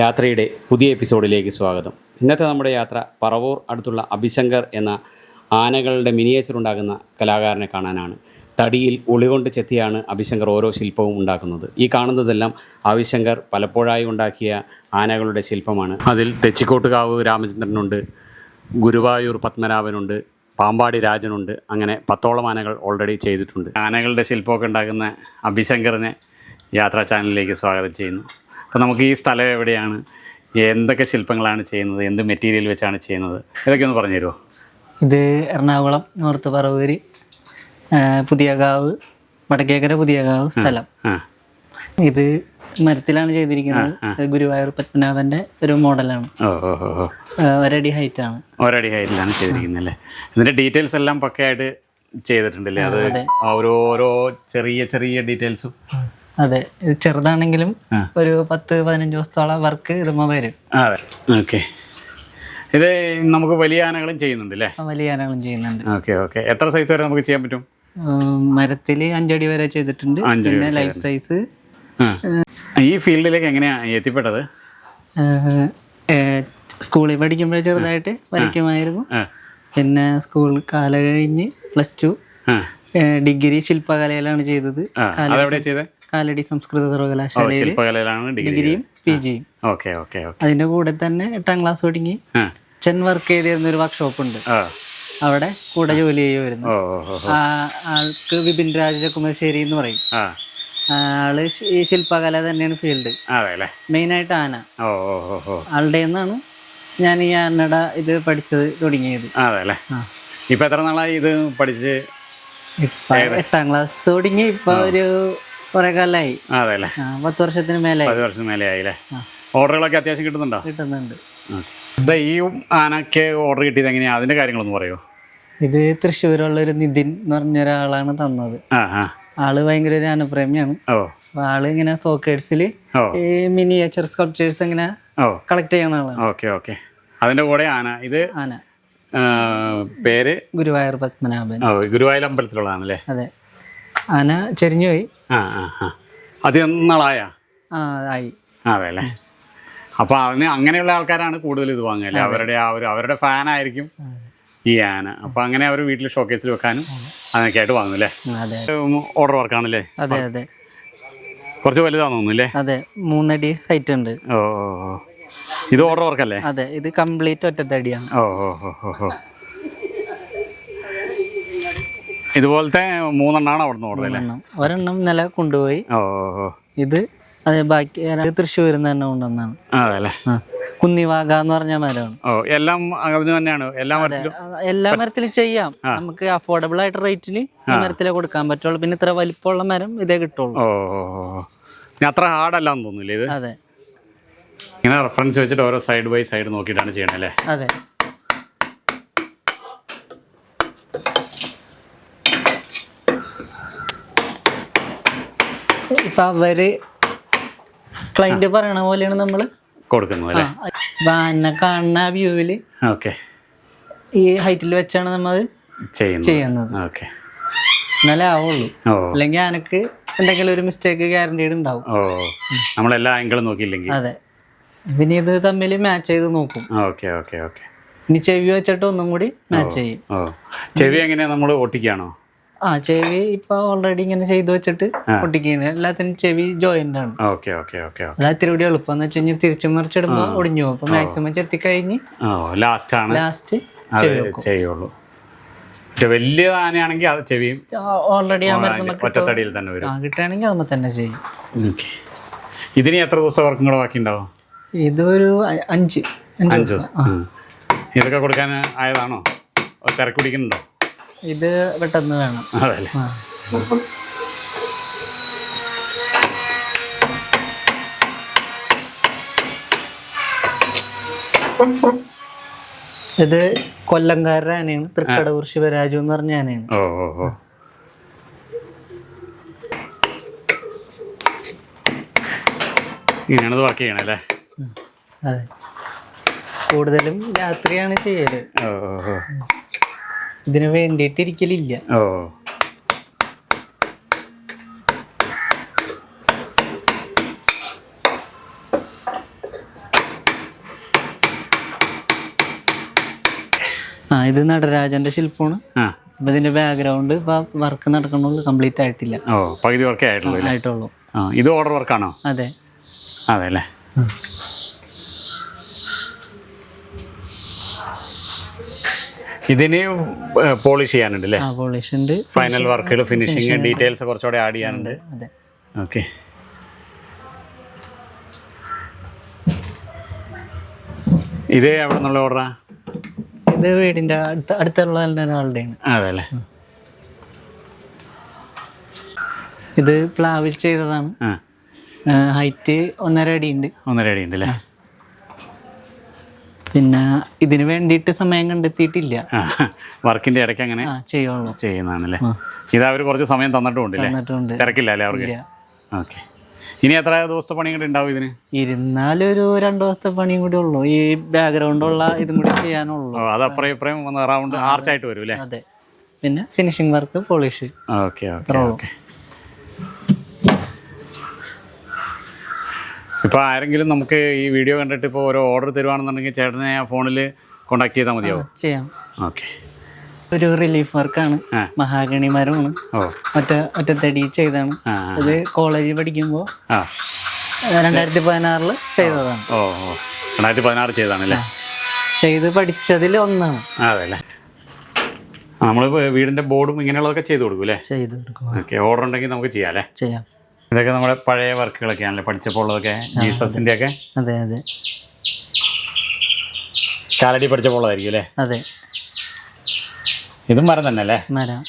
യാത്രയുടെ പുതിയ എപ്പിസോഡിലേക്ക് സ്വാഗതം. ഇന്നത്തെ നമ്മുടെ യാത്ര പറവൂർ അടുത്തുള്ള അഭിശങ്കർ എന്ന ആനകളുടെ മിനിയേച്ചർ ഉണ്ടാക്കുന്ന കലാകാരനെ കാണാനാണ്. തടിയിൽ ഉളികൊണ്ട് ചെത്തിയാണ് അഭിശങ്കർ ഓരോ ശില്പവും ഉണ്ടാക്കുന്നത്. ഈ കാണുന്നതെല്ലാം അഭിശങ്കർ പലപ്പോഴായി ഉണ്ടാക്കിയ ആനകളുടെ ശില്പമാണ്. അതിൽ തെച്ചിക്കോട്ടുകാവ് രാമചന്ദ്രനുണ്ട് ഗുരുവായൂർ പത്മനാഭനുണ്ട് പാമ്പാടി രാജനുണ്ട് അങ്ങനെ പത്തോളം ആനകൾ ഓൾറെഡി ചെയ്തിട്ടുണ്ട്. ആനകളുടെ ശില്പമൊക്കെ ഉണ്ടാക്കുന്ന അഭിശങ്കറിനെ യാത്രാ ചാനലിലേക്ക് സ്വാഗതം ചെയ്യുന്നു. അപ്പോൾ നമുക്ക് ഈ സ്ഥലം എവിടെയാണ്? എന്തൊക്കെ ശില്പങ്ങളാണ് ചെയ്യുന്നത്? എന്ത് മെറ്റീരിയൽ വെച്ചാണ് ചെയ്യുന്നത്? ഇതൊക്കെ ഒന്ന് പറഞ്ഞു തരുമോ ഇത് എറണാകുളം നോർത്ത് പറവൂര് പുതിയകാവ് വടക്കേക്കര പുതിയകാവ് സ്ഥലം. ഇത് മരത്തിലാണ് ചെയ്തിരിക്കുന്നത്. ഗുരുവായൂർ പത്മനാഭന്റെ ഒരു മോഡലാണ്. ഒരടി ഹൈറ്റ് ആണ് ഒരടി ഹൈറ്റിലാണ് ചെയ്തിരിക്കുന്നത് അല്ലേ? ഇതിന്റെ ഡീറ്റെയിൽസ് എല്ലാം പക്കയായിട്ട് ചെയ്തിട്ടുണ്ടല്ലേ? അത് ഓരോരോ ഓരോ ചെറിയ ചെറിയ ഡീറ്റെയിൽസും അതെ. ഇത് ചെറുതാണെങ്കിലും ഒരു പത്ത് പതിനഞ്ച് ദിവസത്തോളം വർക്ക് ഇതുമ്മ വരും. അതെ. ഓക്കെ ഇത് നമുക്ക് വലിയ ആനകളും ചെയ്യുന്നുണ്ട് അല്ലേ വലിയ ആനകളും ചെയ്യുന്നുണ്ട്. ഓക്കെ ഓക്കെ എത്ര സൈസ് വരെ നമുക്ക് ചെയ്യാൻ പറ്റും? മരത്തിൽ മരത്തിൽ അഞ്ചടി വരെ ചെയ്തിട്ടുണ്ട്. പിന്നെ ലൈഫ് സൈസ് ഈ ഫീൽഡിലേക്ക് എങ്ങനെയാണ് എത്തിപ്പെട്ടത്? സ്കൂളിൽ പഠിക്കുമ്പോൾ ചെറുതായിട്ട് വരയ്ക്കുമായിരുന്നു. പിന്നെ സ്കൂൾ കാല കഴിഞ്ഞ് പ്ലസ് ടു ഡിഗ്രി ശില്പകലയിലാണ് ചെയ്തത്. കാലടി സംസ്കൃത സർവകലാശാലയിൽ ഡിഗ്രിയും പി ജിയും അതിന്റെ കൂടെ തന്നെ എട്ടാം ക്ലാസ് തുടങ്ങി ചെൻ വർക്ക് ചെയ്തിരുന്ന ഒരു വർക്ക്ഷോപ്പ് ഉണ്ട് അവിടെ കൂടെ ജോലി ചെയ്യുമായിരുന്നു. ആൾക്ക് വിപിൻ രാജകുമാശ്ശേരി എന്ന് പറയും. ആൾ ഈ ശില്പകല തന്നെയാണ് ഫീൽഡ്. മെയിൻ ആയിട്ട് മെയിനായിട്ട് ആന. ആളുടെ നിന്നാണ് ഞാൻ ഈ ആനയുടെ ഇത് പഠിച്ചത് തുടങ്ങിയത്. അതെ ആ. എത്ര നാളായി ഇത് പഠിച്ച്? ഇപ്പൊ എട്ടാം ക്ലാസ് തുടങ്ങി ഇപ്പൊ ഒരു കുറെ കാലമായി അതെ അല്ലേ പത്ത് വർഷത്തിന് മേലെ പത്ത് വർഷം മേലെ ആയില്ലേ ഓർഡറുകളൊക്കെ അത്യാവശ്യം കിട്ടുന്നുണ്ടോ? കിട്ടുന്നുണ്ട്. ഇത് ഈ ആനയ്ക്ക് ഓർഡർ കിട്ടിയത് എങ്ങനെയാ? അതിന്റെ കാര്യങ്ങളൊന്നും പറയോ? ഇത് തൃശ്ശൂരുള്ള ഒരു നിതിൻ എന്ന് പറഞ്ഞ ഒരാളാണ് തന്നത് ആൾ ഭയങ്കര ഒരു ആനപ്രേമിയാണ് ആൾ ഇങ്ങനെ സോക്കേഴ്സിൽ ഈ മിനിയേച്ചർ സ്കൾപ്ചേഴ്സ് ഇങ്ങനെ കളക്ട് ചെയ്യുന്ന ആളാണ്. Okay okay. അതിന്റെ കൂടെ ആന. ഇത് ആന. പേര്? ഗുരുവായൂർ പത്മനാഭൻ. ഗുരുവായൂർ അമ്പലത്തിലുള്ളതാണല്ലേ? അതെ. ആന ചെരിഞ്ഞുപോയി ആ ആ ആ. അത് നാളായാ? ആ ആയി. അതെ അല്ലേ അപ്പോൾ അവന് അങ്ങനെയുള്ള ആൾക്കാരാണ് കൂടുതൽ ഇത് വാങ്ങുക അവരുടെ ആ ഒരു അവരുടെ ഫാനായിരിക്കും ഈ ആന. അപ്പോൾ അങ്ങനെ അവർ വീട്ടിൽ ഷോക്കേസിൽ വെക്കാനും അതൊക്കെ ആയിട്ട് വാങ്ങും അല്ലേ ഓർഡർ വർക്കാണല്ലേ അതെ അതെ. കുറച്ച് വലുതാണെന്ന് തോന്നുന്നില്ലേ അതെ മൂന്നടി ഹൈറ്റ് ഉണ്ട്. ഓ ഇത് ഓർഡർ വർക്കല്ലേ അതെ ഇത് കംപ്ലീറ്റ് ഒറ്റത്തടിയാണ്. ഓ ഓ ഓ ഓ. ഇതുപോലത്തെ അവിടെ അവിടുന്ന് ഓർഡർ അല്ലേ ഒരെണ്ണം നില ഇന്നലെ കൊണ്ടുപോയി. ഇത് അതെ ബാക്കി തൃശ്ശൂരിൽ നിന്ന് തന്നെ കൊണ്ടുവന്നാണ് അതെ അല്ലേ ആ കുന്നിവാഗ എന്ന് പറഞ്ഞ മരമാണ്. എല്ലാം തന്നെയാണ്. എല്ലാ മരത്തിലും എല്ലാ മരത്തിലും ചെയ്യാം. നമുക്ക് അഫോർഡബിൾ ആയിട്ട് റേറ്റിൽ ഈ മരത്തിലേ കൊടുക്കാൻ പറ്റുള്ളൂ. പിന്നെ ഇത്ര വലിപ്പമുള്ള മരം ഇതേ കിട്ടുള്ളൂ. അത്ര ഹാർഡല്ലാന്ന് തോന്നുന്നില്ലേ ഇത്? അതെ. ഇങ്ങനെ റെഫറൻസ് വെച്ചിട്ട് ഓരോ സൈഡ് ബൈ സൈഡ് നോക്കിയിട്ടാണ് ചെയ്യണേ അല്ലേ? അതെ. ഇപ്പൊ അവർ ക്ലൈന്റ് പറയണ പോലെയാണ് നമ്മൾ. കൊടുക്കുന്നു അല്ലേ? കാണുന്ന വ്യൂവിൽ ഓക്കെ. ഈ ഹൈറ്റിൽ വെച്ചാണ് നമ്മൾ ചെയ്യുന്നത്. ഓക്കെ. എന്നാലേ ആവുള്ളൂ. അല്ലെങ്കിൽ അനക്ക് എന്തെങ്കിലും ഒരു മിസ്റ്റേക്ക് ഗ്യാരണ്ടീഡ് ഉണ്ടാവും. ഓ. നമ്മളെല്ലാ ആംഗിളും നോക്കിയില്ലെങ്കിൽ അതെ. പിന്നെ ഇത് തമ്മിൽ മാച്ച് ചെയ്ത് നോക്കും. Okay okay okay. ഇനി ചെവി വെച്ചിട്ട് ഒന്നും കൂടി മാച്ച് ചെയ്യും. ചെവി എങ്ങനെയാ നമ്മൾ ഒട്ടിക്കുകയാണോ ആ ചെവി ഇപ്പൊ ഓൾറെഡി ഇങ്ങനെ ചെയ്തു വെച്ചിട്ട് ഒട്ടിക്കുകയാണ് എല്ലാത്തിനും ചെവി ജോയിന്റ് ആണ്. ഓക്കെ ഓക്കെ ഓക്കെ ഇത്തിരി കൂടി എളുപ്പം. എന്ന് വെച്ച് കഴിഞ്ഞാൽ തിരിച്ചു മറിച്ചിടുമ്പോ ഒടിഞ്ഞു പോകും. അപ്പൊ മാക്സിമം ചെത്തിക്കഴിഞ്ഞ് ലാസ്റ്റ് ആണ്. ലാസ്റ്റ് ചെയ്യുള്ളൂ. വലിയ ആനയാണെങ്കിൽ അത് ചെവിയും ഓൾറെഡി ഒറ്റത്തടിയിൽ തന്നെ വരും. കിട്ടുകയാണെങ്കിൽ അതുമ്പോ തന്നെ ചെയ്യും. ഇതിന് എത്ര ദിവസം വർക്കും കൂടെ ബാക്കി ഉണ്ടാവും ഇതൊരു അഞ്ച് അഞ്ച് ദിവസം. ഇതൊക്കെ കൊടുക്കാൻ ആയതാണോ? അത് തിരക്ക് പിടിക്കുന്നുണ്ടോ? ഇത് പെട്ടെന്ന് വേണം. അതല്ലേ. ഇത് കൊല്ലംകാരുടെ ആനയാണ്. തൃക്കടവൂർ ശിവരാജു എന്ന് പറഞ്ഞ ആനയാണ്. ഓ ഓ ഓ. ഇങ്ങനെയാണത് വർക്ക് ചെയ്യണേ അല്ലേ അതെ. കൂടുതലും രാത്രിയാണ് ചെയ്യൽ. ഓ. ഇതിന് വേണ്ടിയിട്ട് ഇരിക്കലില്ല. ഓ. ആ ഇത് നടരാജന്റെ ശില്പമാണ്. ആ. അപ്പൊ ഇതിന്റെ ബാക്ക്ഗ്രൗണ്ട് ഇപ്പൊ വർക്ക് നടക്കണുള്ളൂ കംപ്ലീറ്റ് ആയിട്ടില്ല. ഓ പകുതി വർക്കേ ആയിട്ടുള്ളൂ ആയിട്ടുള്ളൂ. ആ ഇത് ഓർഡർ വർക്കാണോ അതെ. അതെ അല്ലേ? ഇതിന് പോളിഷ് ചെയ്യാനുണ്ട് അല്ലേ പോളിഷ് ഉണ്ട് ഫൈനൽ വർക്കുകൾ ഫിനിഷിങ് ഡീറ്റെയിൽസ് കുറച്ചുകൂടെ ആഡ് ചെയ്യാനുണ്ട്. അതെ. ഓക്കെ ഇത് എവിടെ നിന്നുള്ള ഓർഡറാ ഇത് വീടിന്റെ അടുത്ത അടുത്തുള്ള ഒരാളുടെയാണ് അതെ അല്ലേ ഇത് പ്ലാവിൽ ചെയ്തതാണ്. ഹൈറ്റ് ഒന്നര അടി ഉണ്ട് ഒന്നര അടി ഉണ്ട് അല്ലേ പിന്നെ ഇതിനു വേണ്ടിയിട്ട് സമയം കണ്ടെത്തിയിട്ടില്ല. വർക്കിന്റെ ഇടയ്ക്ക് അങ്ങനെ ചെയ്യുള്ളൂ. ചെയ്യുന്നതാണല്ലേ? ഇത് അവർ കുറച്ച് സമയം തന്നിട്ടുണ്ട്. തിരക്കില്ല അല്ലേ അവർക്ക് ഓക്കെ. ഇനി എത്ര ദിവസത്തെ പണി കൂടി ഉണ്ടാവും ഇതിന്? ഇരുന്നാലൊരു രണ്ടു ദിവസത്തെ പണിയും കൂടി ഉള്ളൂ. ഈ ബാക്ക്ഗ്രൗണ്ട് ഉള്ള ഇതും കൂടി ചെയ്യാനുള്ളൂ. അത് അപ്പുറം ഇപ്പുറം വന്ന് റൗണ്ട് ആർച്ചായിട്ട് വരും അല്ലേ അതെ. പിന്നെ finishing work polish okay okay. ഇപ്പോൾ ആരെങ്കിലും നമുക്ക് ഈ വീഡിയോ കണ്ടിട്ട് ഇപ്പോൾ ഓരോ ഓർഡർ തരുവാണെന്നുണ്ടെങ്കിൽ ചേട്ടനെ ആ ഫോണിൽ കോൺടാക്ട് ചെയ്താൽ മതിയാവും. ചെയ്യാം. ഓക്കെ ഒരു റിലീഫ് വർക്കാണ്. മഹാഗണി മരമാണ് ഒറ്റ ഒറ്റത്തടി ചെയ്താണ്. അത് കോളേജിൽ പഠിക്കുമ്പോൾ രണ്ടായിരത്തി പതിനാറിൽ ചെയ്തതാണ്. ഓ ഓ. രണ്ടായിരത്തി പതിനാറ് ചെയ്താണല്ലേ? ചെയ്ത് പഠിച്ചതിൽ ഒന്നാണ്. അതെ അല്ലേ നമ്മൾ വീടിന്റെ ബോർഡും ഇങ്ങനെയുള്ളതൊക്കെ ചെയ്തു കൊടുക്കും അല്ലേ ചെയ്തു കൊടുക്കും. ഓക്കെ ഓർഡർ ഉണ്ടെങ്കിൽ നമുക്ക് ചെയ്യാം അല്ലേ? ചെയ്യാം. ഇതൊക്കെ നമ്മുടെ പഴയ വർക്കുകളൊക്കെയാണല്ലേ പഠിച്ചപ്പോൾ ഉള്ളതൊക്കെ ജീസസിന്റെ ഒക്കെ അതെ അതെ. കാലടി പഠിച്ചപ്പോൾ ഉള്ളതായിരിക്കും അല്ലേ? അതെ. ഇതും മരം തന്നെ അല്ലേ മരം.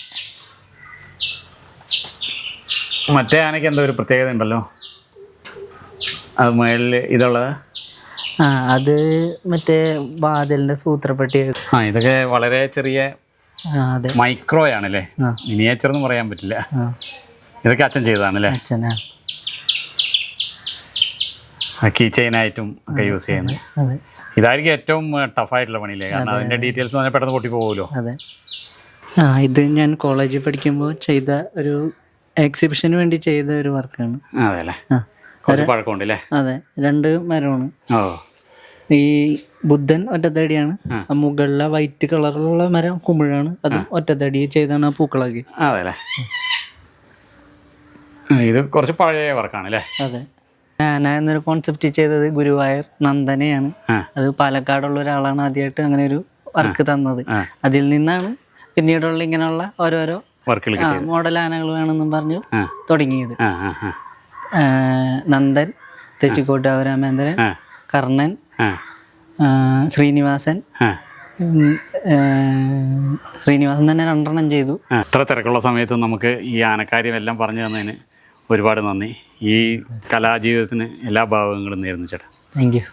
മറ്റേ ആനയ്ക്ക് എന്തോ ഒരു പ്രത്യേകത ഉണ്ടല്ലോ? അത് മേളിൽ ഇതുള്ളത്? ആ അത് മറ്റേ വാതിലിന്റെ സൂത്രപ്പെട്ടി. ആ ഇതൊക്കെ വളരെ ചെറിയ മൈക്രോയാണല്ലേ? മൈക്രോ ആണല്ലേ മിനിയേച്ചർ എന്ന് പറയാൻ പറ്റില്ല. ഇതൊക്കെ അച്ഛൻ ചെയ്തതാണല്ലേ? അച്ഛനാ. കീ ചെയിനായിട്ടും ഒക്കെ യൂസ് ചെയ്യുന്നത്. അതെ ഇതായിരിക്കും ഏറ്റവും ടഫായിട്ടുള്ള പണിയില്ലേ? കാരണം അതിന്റെ ഡീറ്റെയിൽസ് പറഞ്ഞാൽ പെട്ടെന്ന് പൊട്ടി പോകുമല്ലോ അതെ. ആ ഇത് ഞാൻ കോളേജിൽ പഠിക്കുമ്പോൾ ചെയ്ത ഒരു എക്സിബിഷന് വേണ്ടി ചെയ്ത ഒരു വർക്കാണ് അതെ കുറച്ച് അല്ലേ അതെ രണ്ട് മരമാണ്. ഓ. ഈ ബുദ്ധൻ ഒറ്റത്തടിയാണ്. മുകളിലെ വൈറ്റ് കളറിലുള്ള മരം കുമിഴാണ്. അതും ഒറ്റത്തടി ചെയ്താണ് ആ പൂക്കളാക്കി. അല്ലേ ഇത് കുറച്ച് പഴയ വർക്കാണ് അല്ലേ? അതെ. ഞാൻ എന്നൊരു കോൺസെപ്റ്റ് ചെയ്തത് ഗുരുവായൂർ നന്ദനയാണ്. അത് പാലക്കാടുള്ള ഒരാളാണ് ആദ്യമായിട്ട് അങ്ങനെ ഒരു വർക്ക് തന്നത്. അതിൽ നിന്നാണ് പിന്നീടുള്ള ഇങ്ങനെയുള്ള ഓരോരോ മോഡൽ ആനകൾ വേണമെന്നും പറഞ്ഞു തുടങ്ങിയത്. നന്ദൻ തെച്ചിക്കോട്ട് രാമേന്ദ്രൻ കർണൻ ശ്രീനിവാസൻ ശ്രീനിവാസൻ തന്നെ രണ്ടെണ്ണം ചെയ്തു. ഇത്ര തിരക്കുള്ള സമയത്ത് നമുക്ക് ഈ ആനക്കാര്യം എല്ലാം പറഞ്ഞു തന്നതിന് ഒരുപാട് നന്ദി. ഈ കലാജീവിതത്തിന് എല്ലാ ഭാവങ്ങളും നേരുന്നു ചേട്ടാ. Thank you